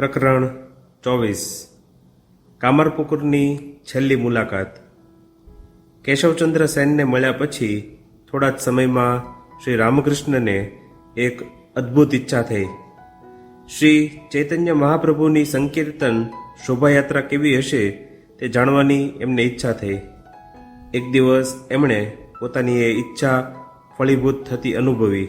પ્રકરણ ચોવીસ. કામરપુકુરની છેલ્લી મુલાકાત. કેશવચંદ્ર સેનને મળ્યા પછી થોડા જ સમયમાં શ્રી રામકૃષ્ણને એક અદ્ભુત ઈચ્છા થઈ. શ્રી ચૈતન્ય મહાપ્રભુની સંકીર્તન શોભાયાત્રા કેવી હશે તે જાણવાની એમને ઈચ્છા થઈ. એક દિવસ એમણે પોતાની એ ઈચ્છા ફળીભૂત થતી અનુભવી.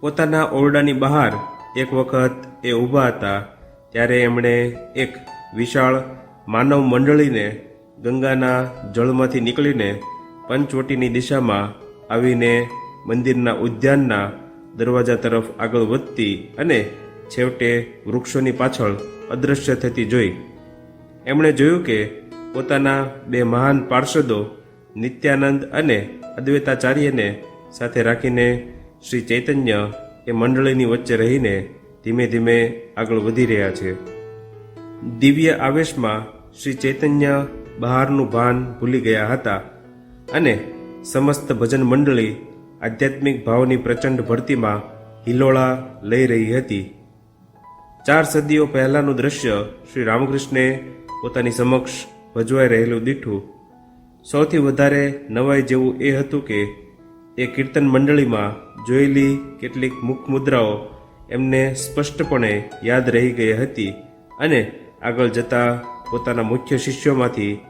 પોતાના ઓરડાની બહાર એક વખત એ ઊભા હતા ત્યારે એમણે એક વિશાળ માનવ મંડળીને ગંગાના જળમાંથી નીકળીને પંચવટીની દિશામાં આવીને મંદિરના ઉદ્યાનના દરવાજા તરફ આગળ વધતી અને છેવટે વૃક્ષોની પાછળ અદૃશ્ય થતી જોઈ. એમણે જોયું કે પોતાના બે મહાન પાર્ષદો નિત્યાનંદ અને અદ્વૈતાચાર્યને સાથે રાખીને શ્રી ચૈતન્ય એ મંડળીની વચ્ચે રહીને ધીમે ધીમે આગળ વધી રહ્યા છે. દિવ્ય આવેશમાં શ્રી ચૈતન્ય બહારનું ભાન ભૂલી ગયા હતા અને સમસ્ત ભજન મંડળી આધ્યાત્મિક ભાવની પ્રચંડ ભરતીમાં હિલોળા લઈ રહી હતી. ચાર સદીઓ પહેલાંનું દ્રશ્ય શ્રી રામકૃષ્ણે પોતાની સમક્ષ ભજવાઈ રહેલું દીઠું સૌથી વધારે નવાઈ જેવું એ હતું કે એ કીર્તન મંડળીમાં જોયેલી કેટલીક મુખ મુદ્રાઓ એમને સ્પષ્ટપણે યાદ રહી ગઈ હતી અને આગળ જતા પોતાના મુખ્ય શિષ્યોમાંથી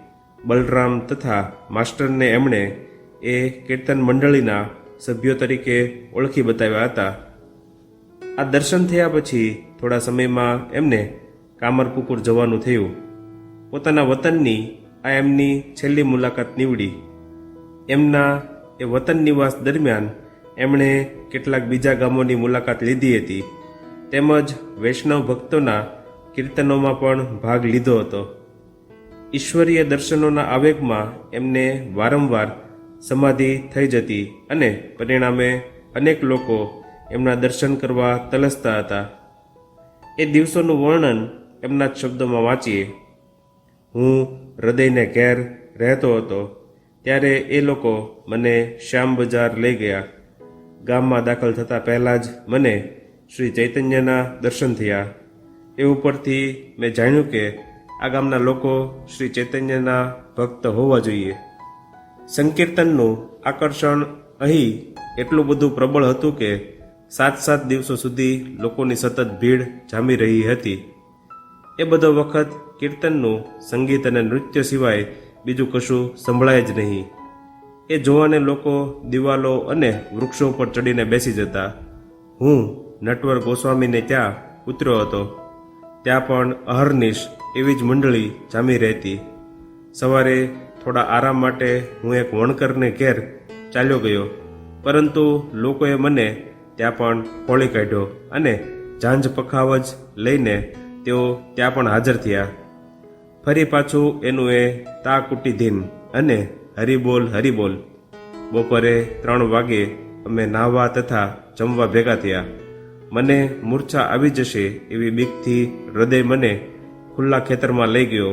બલરામ તથા માસ્ટરને એમણે એ કીર્તન મંડળીના સભ્યો તરીકે ઓળખી બતાવ્યા હતા. આ દર્શન થયા પછી થોડા સમયમાં એમને કામરપુકુર જવાનું થયું. પોતાના વતનની આ એમની છેલ્લી મુલાકાત નીવડી. એમના એ વતન નિવાસ દરમિયાન એમણે કેટલાક બીજા ગામોની મુલાકાત લીધી હતી. તેમજ વૈષ્ણવ ભક્તોના કીર્તનોમાં પણ ભાગ લીધો હતો. ઈશ્વરીય દર્શનોના આવેગમાં એમને વારંવાર સમાધિ થઈ જતી અને પરિણામે અનેક લોકો એમના દર્શન કરવા તલસતા હતા. એ દિવસોનું વર્ણન એમના જ શબ્દોમાં વાંચીએ. હું હૃદયને ઘેર રહેતો હતો, ત્યારે એ લોકો મને શ્યામ બજાર લઈ ગયા. ગામમાં દાખલ થતાં પહેલાં જ મને શ્રી ચૈતન્યના દર્શન થયા. એ ઉપરથી મેં જાણ્યું કે આ ગામના લોકો શ્રી ચૈતન્યના ભક્ત હોવા જોઈએ. સંકીર્તનનું આકર્ષણ અહીં એટલું બધું પ્રબળ હતું કે સાત સાત દિવસો સુધી લોકોની સતત ભીડ જામી રહી હતી. એ બધો વખત કીર્તનનું સંગીત અને નૃત્ય સિવાય બીજું કશું સંભળાય જ નહીં. એ જોવાને લોકો દિવાલો અને વૃક્ષો પર ચડીને બેસી જતા. હું નટવર ગોસ્વામીને ત્યાં ઉતર્યો હતો. ત્યાં પણ અહર્નિશ એવી જ મંડળી જામી રહેતી. સવારે થોડા આરામ માટે હું એક વણકરને ઘેર ચાલ્યો ગયો, પરંતુ લોકોએ મને ત્યાં પણ ખોળી કાઢ્યો અને ઝાંઝ પખાવજ લઈને તેઓ ત્યાં પણ હાજર થયા. ફરી પાછું એનું એ તા દિન અને હરિબોલ હરિબોલ બપોરે ત્રણ વાગે અમે નાહવા તથા જમવા ભેગા થયા. મને મૂર્છા આવી જશે એવી બીકથી હૃદય મને ખુલ્લા ખેતરમાં લઈ ગયો.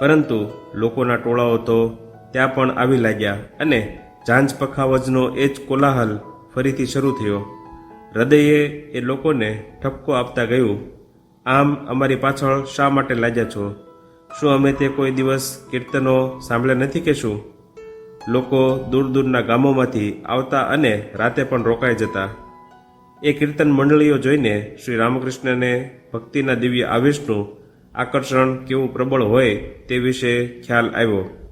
પરંતુ લોકોના ટોળાઓ તો ત્યાં પણ આવી લાગ્યા અને ઝાંઝ પખાવજનો એ જ કોલાહલ ફરીથી શરૂ થયો. હૃદયે એ લોકોને ઠપકો આપતા ગયું, આમ અમારી પાછળ શા માટે લાગ્યા છો? શું અમે તે કોઈ દિવસ કીર્તનો સાંભળ્યા નથી કે શું? લોકો દૂર દૂરના ગામોમાંથી આવતા અને રાતે પણ રોકાઈ જતા. એ કીર્તન મંડળીઓ જોઈને શ્રી રામકૃષ્ણને ભક્તિના દિવ્ય આવેશનું આકર્ષણ કેવું પ્રબળ હોય તે વિશે ખ્યાલ આવ્યો.